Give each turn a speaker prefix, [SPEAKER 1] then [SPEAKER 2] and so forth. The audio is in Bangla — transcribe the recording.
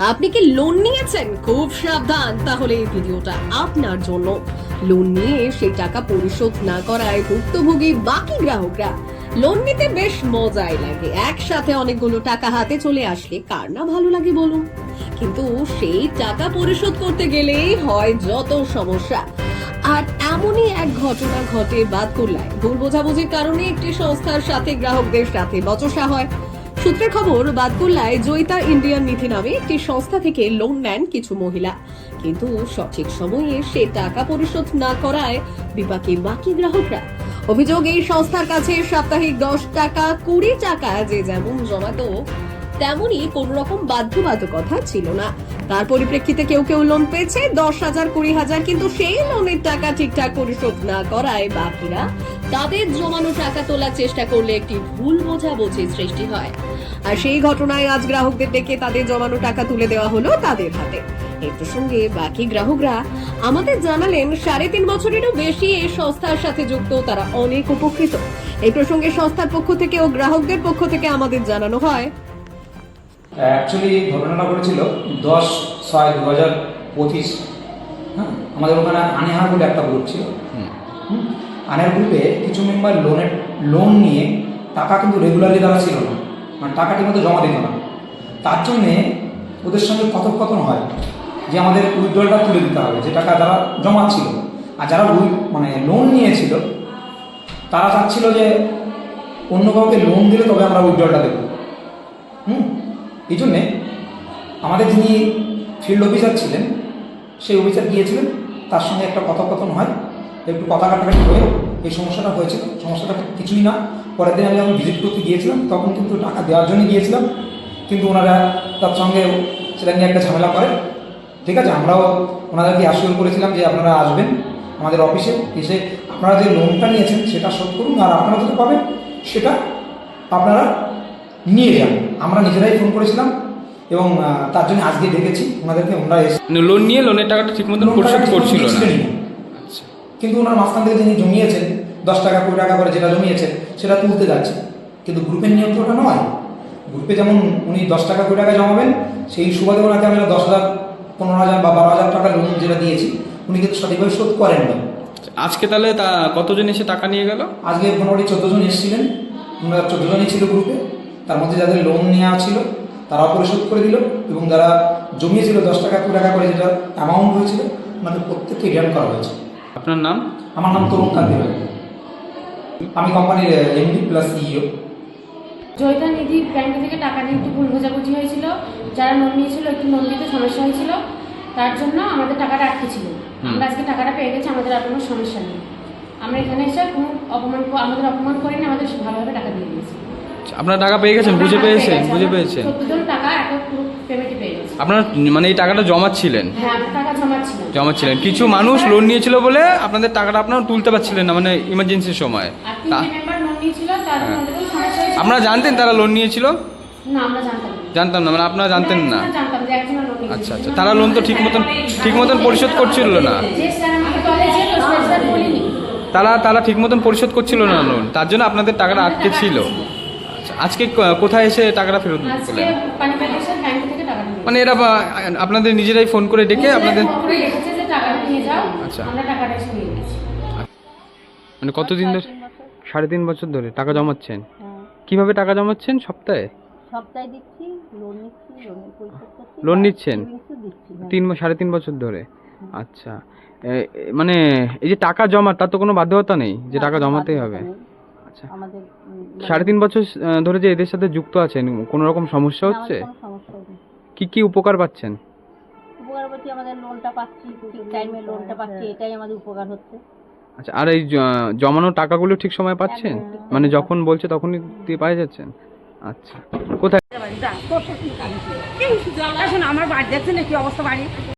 [SPEAKER 1] আপনি কি লোন নিয়েছেন? খুব সাবধান। তাহলে এই ভিডিওটা আপনার জন্য। লোন নিয়ে সেই টাকা পরিশোধ না করায় ভুক্তভোগী বাকি গ্রাহকরা। লোন নিতে বেশ মজাই লাগে। একসাথে অনেকগুলো টাকা হাতে চলে আসলে কার না ভালো লাগে বলুন? কিন্তু সেই টাকা পরিশোধ করতে গেলেই হয় যত সমস্যা। আর এমনই এক ঘটনা ঘটে বাদকুল্লায় ভুল বোঝাবুঝির কারণে একটি সংস্থার সাথে গ্রাহকদের সাথে বচসা হয়। সূত্রের খবর বাদকুল্লায় জয়িতা ইন্ডিয়ান নিধি নামে একটি সংস্থা থেকে লোন নেন কিছু মহিলা। কিন্তু সঠিক সময়ে সে টাকা পরিশোধ না করায় বিপাকে বাকি গ্রাহকরা। অভিযোগ, এই সংস্থার কাছে সাপ্তাহিক দশ টাকা, কুড়ি টাকা যে যেমন জমাতো তেমনই কোন রকম বাধ্যবাধকতা ছিল না। তার পরিপ্রেক্ষিতে কেউ কেউ লোন পেয়েছে, দশ হাজার, কুড়ি হাজার, কিন্তু সেই লোনের টাকা ঠিকঠাক পরিশোধ না করায় বাকিরা। তাদের জমানো টাকা তোলার চেষ্টা করলে একটি ভুল বোঝাবুঝি সৃষ্টি হয়। আর সেই ঘটনায় আজ গ্রাহকদের ডেকে তাদের জমানো টাকা তুলে দেওয়া হলো তাদের হাতে। এই প্রসঙ্গে বাকি গ্রাহকরা আমাদের জানালেন, সাড়ে তিন বছরেরও বেশি এই সংস্থার সাথে যুক্ত, তারা অনেক উপকৃত। এই প্রসঙ্গে সংস্থার পক্ষ থেকে ও গ্রাহকদের পক্ষ থেকে আমাদের জানানো হয়
[SPEAKER 2] অ্যাকচুয়ালি ঘটনাটা ঘটেছিল দশ ছয় দু হাজার পঁচিশ। হ্যাঁ আমাদের ওখানে আনেহা বলে একটা গ্রুপ ছিল। হুম, আনের গ্রুপে কিছু মেম্বার লোনের লোন নিয়ে টাকা কিন্তু রেগুলারলি তারা ছিল না। মানে টাকা ঠিকমতো জমা দিত না। তার জন্যে ওদের সঙ্গে কথোপকথন হয় যে আমাদের উইথড্রলটা তুলে দিতে হবে যে টাকা যারা জমাচ্ছিল। আর যারা উই- মানে লোন নিয়েছিল তারা চাচ্ছিল যে অন্য কাউকে লোন দিলে তবে আমরা উইথড্রলটা দেবো। হুম এই জন্যে আমাদের যিনি ফিল্ড অফিসার ছিলেন, সেই অফিসার গিয়েছিলেন। তার সঙ্গে একটা কথোপকথন হয়। একটু কথা কাটাকাটি হয়ে এই সমস্যাটা হয়েছিল সমস্যাটা কিছুই না। পরের দিন আমি যখন ভিজিট করতে গিয়েছিলাম, তখন কিন্তু টাকা দেওয়ার জন্য গিয়েছিলাম। কিন্তু ওনারা তার সঙ্গে সেটা নিয়ে একটা ঝামেলা করে। ঠিক আছে, আমরাও ওনাদেরকে অ্যাসিওর করেছিলাম যে আপনারা আসবেন আমাদের অফিসে এসে আপনারা যে লোনটা নিয়েছেন, সেটা শোধ করুন। আর আপনারা যেটা পাবেন, সেটা আপনারা নিয়ে যান। আমরা নিজেরাই ফোন করেছিলাম এবং তার জন্য আজকে ডেকেছি। ওনাদেরকে ওনারা এসে
[SPEAKER 3] লোন নিয়ে লোনের টাকাটা ঠিক মতন পরিশোধ করছিল না। আচ্ছা।
[SPEAKER 2] কিন্তু ওনার মাঝখান থেকে যিনি জমিয়েছেন দশ টাকা কুড়ি টাকা করে যেটা জমিয়েছেন সেটা তুলতে যাচ্ছে। কিন্তু গ্রুপের নিয়ম তো ওটা নয়। গ্রুপে যেমন উনি দশ টাকা কুড়ি টাকা জমাবেন সেই সুবাদে ওনাকে আমরা দশ হাজার পনেরো হাজার বা বারো হাজার টাকা লোন যেটা দিয়েছি উনি কিন্তু সঠিকভাবে শোধ করেননি
[SPEAKER 3] আজকে তাহলে তা কতজন এসে টাকা নিয়ে গেল?
[SPEAKER 2] আজকে মোটামুটি চোদ্দ জন এসেছিলেন। ওনারা চোদ্দ জনই ছিল গ্রুপে। তার মধ্যে যাদের লোন নেওয়া ছিল তারাও পরিশোধ করে দিল এবং যারা জমিয়েছিল দশ টাকা কুড়ি টাকা করে যেটা অ্যামাউন্ট হয়েছিল ওনাদের প্রত্যেককে রিটার্ন করা হয়েছে।
[SPEAKER 3] আপনার নাম?
[SPEAKER 2] আমার নাম তরুণ কান্তি রায়। আমি কোম্পানির MD plus CEO
[SPEAKER 4] Joyita Nidhi bank থেকে টাকা নিয়ে একটু ভুল বোঝাবুঝি হয়েছিল। যারা লোন নিয়েছিল একটু লোন দিতে সমস্যা হয়েছিল। তার জন্য আমাদের টাকাটা আটকে ছিল। আমরা আজকে টাকাটা পেয়ে গেছি আমাদের আর কোনো সমস্যা নেই। আমরা এখানে এসে কোনো অপমান আমাদের অপমান করেনি আমাদের ভালোভাবে টাকা দিয়ে দিয়েছি।
[SPEAKER 3] আপনার টাকা পেয়ে গেছেন? বুঝে পেয়েছেন? বুঝে পেয়েছেন?
[SPEAKER 4] চোদ্দ জন টাকা এত পুরো পেমেন্টই পেয়ে গেছে।
[SPEAKER 3] আপনার মানে এই টাকাটা জমাচ্ছিলেন?
[SPEAKER 4] হ্যাঁ
[SPEAKER 3] জমাচ্ছিলেন। কিছু মানুষ লোন নিয়েছিল বলে আপনাদের টাকাটা আপনারা তুলতে পারছিলেন না মানে ইমার্জেন্সির সময়। হ্যাঁ। আপনারা জানতেন তারা লোন নিয়েছিল?
[SPEAKER 4] জানতাম না।
[SPEAKER 3] মানে আপনারা জানতেন না। আচ্ছা আচ্ছা তারা লোন তো ঠিক মতন ঠিক মতন পরিশোধ করছিল না। তারা তারা ঠিক মতন পরিশোধ করছিল না লোন তার জন্য আপনাদের টাকাটা আটকে ছিল। আজকে কোথায় এসে টাকাটা ফেরত
[SPEAKER 4] আজকে
[SPEAKER 3] পেলেন
[SPEAKER 4] ব্যাংক থেকে টাকা নিয়ে
[SPEAKER 3] মানে এরা আপনাদের নিজেরাই ফোন করে ডেকে আপনাদের
[SPEAKER 4] খবরে লিখেছে যে টাকাটা নিয়ে যাও
[SPEAKER 3] আচ্ছা।
[SPEAKER 4] আমরা টাকাটা এসে নিয়ে গেছি।
[SPEAKER 3] মানে কতদিন ধরে সাড়ে তিন বছর। ধরে টাকা জমাচ্ছেন?
[SPEAKER 5] হ্যাঁ।
[SPEAKER 3] কীভাবে টাকা জমাচ্ছেন সপ্তাহে?
[SPEAKER 5] সপ্তাহে দিচ্ছি লোন নিচ্ছি লোনের পরিশোধ করছি
[SPEAKER 3] লোন নিচ্ছেন?
[SPEAKER 5] হ্যাঁ।
[SPEAKER 3] তিন সাড়ে তিন বছর ধরে? আচ্ছা। এ- এ- মানে এই যে টাকা জমা তার তো কোনো বাধ্যতা নেই যে টাকা জমাতেই হবে। আচ্ছা
[SPEAKER 5] আমাদের মানে-
[SPEAKER 3] সাড়ে তিন বছর ধরে যে এদের সাথে যুক্ত আছেন কোনো রকম সমস্যা হচ্ছে
[SPEAKER 5] সমস্যা নেই
[SPEAKER 3] কি কি উপকার পাচ্ছেন
[SPEAKER 5] উপকার বলছি আমাদের লোনটা পাচ্ছি ঠিক টাইমে লোনটা পাচ্ছি এটাই আমাদের উপকার হচ্ছে
[SPEAKER 3] আচ্ছা আর এই জমানো টাকাগুলো ঠিক সময় পাচ্ছেন মানে যখন বলছে তখনই দিয়ে পাই যাচ্ছেন আচ্ছা কোথায়
[SPEAKER 6] আমার বাড়ি যাচ্ছে না কি অবস্থা বাড়ি